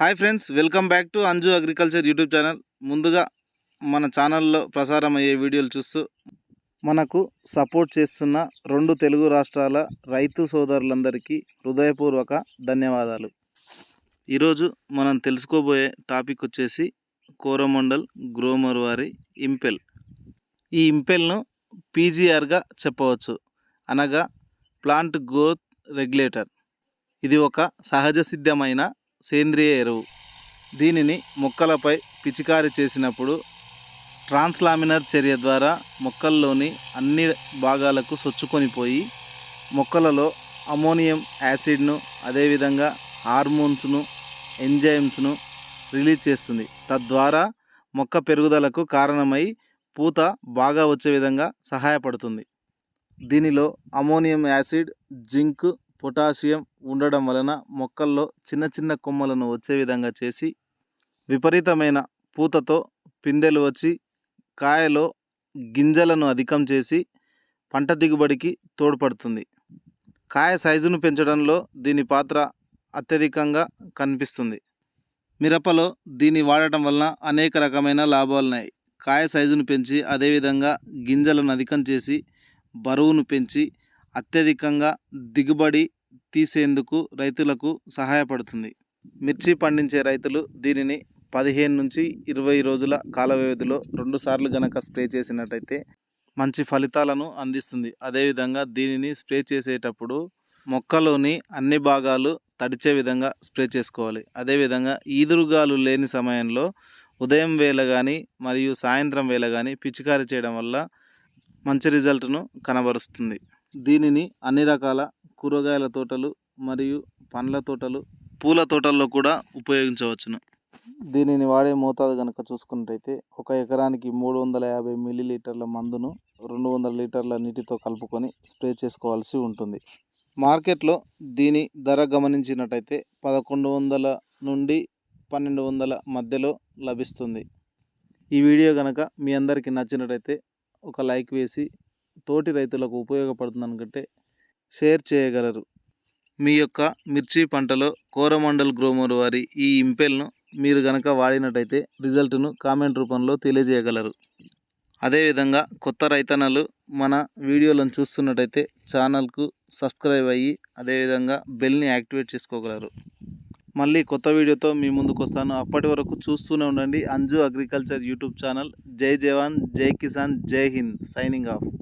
Hi friends welcome back to Anju agriculture YouTube channel. ముందుగా మన ఛానల్లో ప్రసారం అయ్యే వీడియోలు చూస్తూ మనకు సపోర్ట్ చేస్తున్న రెండు తెలుగు రాష్ట్రాల రైతు సోదరులందరికీ హృదయపూర్వక ధన్యవాదాలు. ఈరోజు మనం తెలుసుకోబోయే టాపిక్ వచ్చేసి కోరమండల్ గ్రోమర్ వారి ఇంపెల్. ఈ ఇంపెల్ను పీజీఆర్గా చెప్పవచ్చు. అనగా ప్లాంట్ గ్రోత్ రెగ్యులేటర్. ఇది ఒక సహజ సిద్ధమైన సేంద్రియ ఎరువు. దీనిని మొక్కలపై పిచికారి చేసినప్పుడు ట్రాన్స్లామినర్ చర్య ద్వారా మొక్కల్లోని అన్ని భాగాలకు సొచ్చుకొని పోయి మొక్కలలో అమోనియం యాసిడ్ను అదేవిధంగా హార్మోన్స్ను ఎంజైమ్స్ను రిలీజ్ చేస్తుంది. తద్వారా మొక్క పెరుగుదలకు కారణమై పూత బాగా వచ్చే విధంగా సహాయపడుతుంది. దీనిలో అమోనియం యాసిడ్ జింక్ పొటాషియం ఉండడం వలన మొక్కల్లో చిన్న చిన్న కొమ్మలను వచ్చే విధంగా చేసి విపరీతమైన పూతతో పిందెలు వచ్చి కాయలో గింజలను అధికం చేసి పంట దిగుబడికి తోడ్పడుతుంది. కాయ సైజును పెంచడంలో దీని పాత్ర అత్యధికంగా కనిపిస్తుంది. మిరపలో దీన్ని వాడటం వలన అనేక రకమైన లాభాలున్నాయి కాయ సైజును పెంచి అదేవిధంగా గింజలను అధికం చేసి బరువును పెంచి అత్యధికంగా దిగుబడి తీసేందుకు రైతులకు సహాయపడుతుంది. మిర్చి పండించే రైతులు దీనిని పదిహేను నుంచి ఇరవై రోజుల కాల వ్యవధిలో రెండుసార్లు గనక స్ప్రే చేసినట్టయితే మంచి ఫలితాలను అందిస్తుంది. అదేవిధంగా దీనిని స్ప్రే చేసేటప్పుడు మొక్కలోని అన్ని భాగాలు తడిచే విధంగా స్ప్రే చేసుకోవాలి. అదేవిధంగా ఈదురుగాలు లేని సమయంలో ఉదయం వేళ కానీ మరియు సాయంత్రం వేళ కానీ పిచికారీ చేయడం వల్ల మంచి రిజల్ట్ను కనబరుస్తుంది. దీనిని అన్ని రకాల కూరగాయల తోటలు మరియు పండ్ల తోటలు పూల తోటల్లో కూడా ఉపయోగించవచ్చును. దీనిని వాడే మోతాదు కనుక చూసుకున్నట్టయితే ఒక ఎకరానికి మూడు వందల యాభై మిల్లీ లీటర్ల మందును రెండు వందల లీటర్ల నీటితో కలుపుకొని స్ప్రే చేసుకోవాల్సి ఉంటుంది. మార్కెట్లో దీని ధర గమనించినట్టయితే పదకొండు వందల నుండి పన్నెండు వందల మధ్యలో లభిస్తుంది. ఈ వీడియో కనుక మీ అందరికీ నచ్చినట్టయితే ఒక లైక్ వేసి తోటి రైతులకు ఉపయోగపడుతుంది అనుకుంటే షేర్ చేయగలరు. మీ యొక్క మిర్చి పంటలో కోరమండల్ గ్రోమర్ వారి ఈ ఇంపెల్ను మీరు గనక వాడినట్టయితే రిజల్ట్ను కామెంట్ రూపంలో తెలియజేయగలరు. అదేవిధంగా కొత్త రైతన్నలు మన వీడియోలను చూస్తున్నట్టయితే ఛానల్కు సబ్స్క్రైబ్ అయ్యి అదేవిధంగా బెల్ని యాక్టివేట్ చేసుకోగలరు. మళ్ళీ కొత్త వీడియోతో మీ ముందుకు వస్తాను. అప్పటి వరకు చూస్తూనే ఉండండి. Anju agriculture YouTube channel. జై జవాన్ జై కిసాన్ జై హింద్. Signing off.